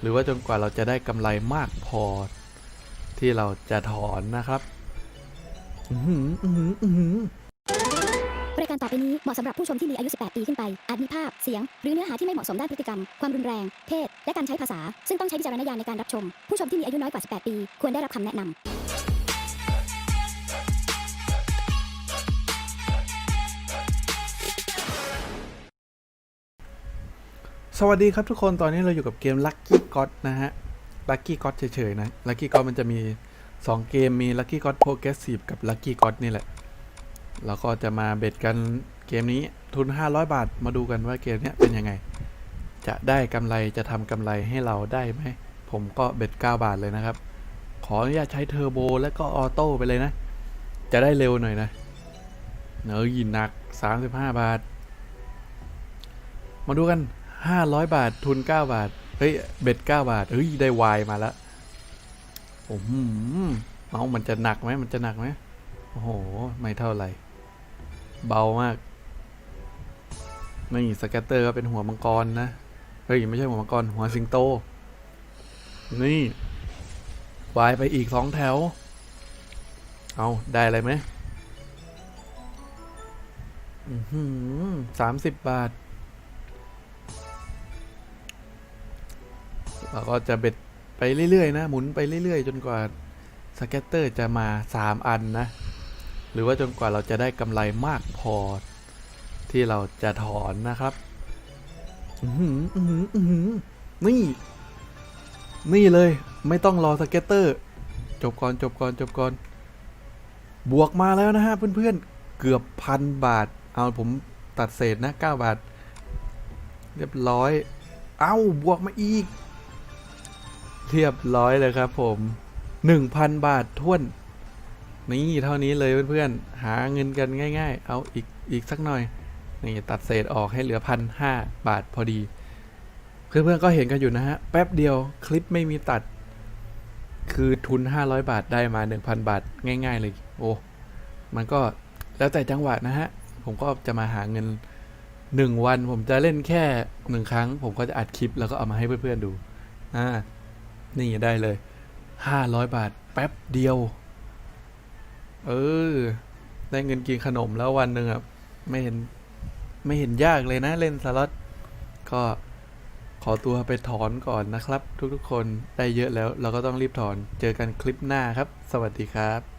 หรือว่าจนกว่าเราจะได้กำไรมากพอ ที่เราจะถอนนะครับอือหืออือหืออือหือรายการต่อไปนี้เหมาะสำหรับผู้ชมที่มีอายุ 18 ปีขึ้นไป อาจมีภาพ เสียง หรือเนื้อหาที่ไม่เหมาะสมด้านพฤติกรรม ความรุนแรง เพศ และการใช้ภาษา ซึ่งต้องใช้วิจารณญาณในการรับชม ผู้ชมที่มีอายุน้อยกว่า 18 ปี ควรได้รับคำแนะนำ สวัสดีครับทุกคนตอนนี้เราอยู่กับเกม Lucky God นะฮะ Lucky God เฉยๆนะ Lucky God มันจะมี 2 เกมมี Lucky God Progressive กับ Lucky God นี่แหละ เราก็จะมาเบ็ดกันเกมนี้ทุน 500 บาทมาดูกันว่าเกมนี้เป็นยังไง จะได้กำไรจะทำกำไรให้เราได้ไหม ผมก็เบ็ด 9 บาทเลยนะครับ ขออนุญาตใช้เทอร์โบแล้วก็ออโต้ไปเลยนะ จะได้เร็วหน่อยนะเนอยินหนัก 35 บาท มาดูกัน 500บาททุน9บาท เฮ้ย เบ็ด9บาท เฮ้ย ได้วายมาแล้วโอ้โหเอามันจะหนักไหมมันจะหนักไหมโอ้โห ไม่เท่าไหร่ เบามาก นี่สแกตเตอร์ก็เป็นหัวมังกรนะ เฮ้ย ไม่ใช่หัวมังกร หัวสิงโต นี่วายไปอีกสองแถว เอาได้อะไรไหมอือหือสามสิบบาท เราก็จะเบ็ดไปเรื่อยๆนะ หมุนไปเรื่อยๆ จนกว่าสแกตเตอร์จะมา 3 อันนะ หรือว่าจนกว่าเราจะได้กำไรมากพอ ที่เราจะถอนนะครับอือหืออือหืออือหือนี่ นี่เลย ไม่ต้องรอสเก็ตเตอร์ จบก่อนจบก่อนจบก่อน บวกมาแล้วนะฮะเพื่อนๆ เกือบพันบาท เอาผมตัดเศษนะ 9 บาท เรียบร้อย เอ้า บวกมาอีก เรียบร้อยเลยครับผม1,000บาทท้วน นี่เท่านี้เลยเพื่อนๆ หาเงินกันง่าย ๆ เอาอีกอีกสักหน่อย นี่ตัดเศษออกให้เหลือพันห้าบาทพอดี เพื่อนๆก็เห็นกันอยู่นะฮะ แป๊บเดียวคลิปไม่มีตัด คือทุน 500 บาทได้มา 1,000 บาทง่าย ๆ เลย โอ้ มันก็แล้วแต่จังหวะนะฮะ ผมก็จะมาหาเงิน 1 วัน ผมจะเล่นแค่ 1 ครั้ง ผมก็จะอัดคลิปแล้วก็เอามาให้เพื่อนๆดู อ่า นี่ได้เลย 500 บาท แป๊บเดียว เออ ได้เงินกินขนมแล้ววันหนึ่งอะไม่เห็นไม่เห็นยากเลยนะเล่นสล็อตก็ขอตัวไปถอนก่อนนะครับ ทุกๆคนได้เยอะแล้วเราก็ต้องรีบถอนเจอกันคลิปหน้าครับ สวัสดีครับ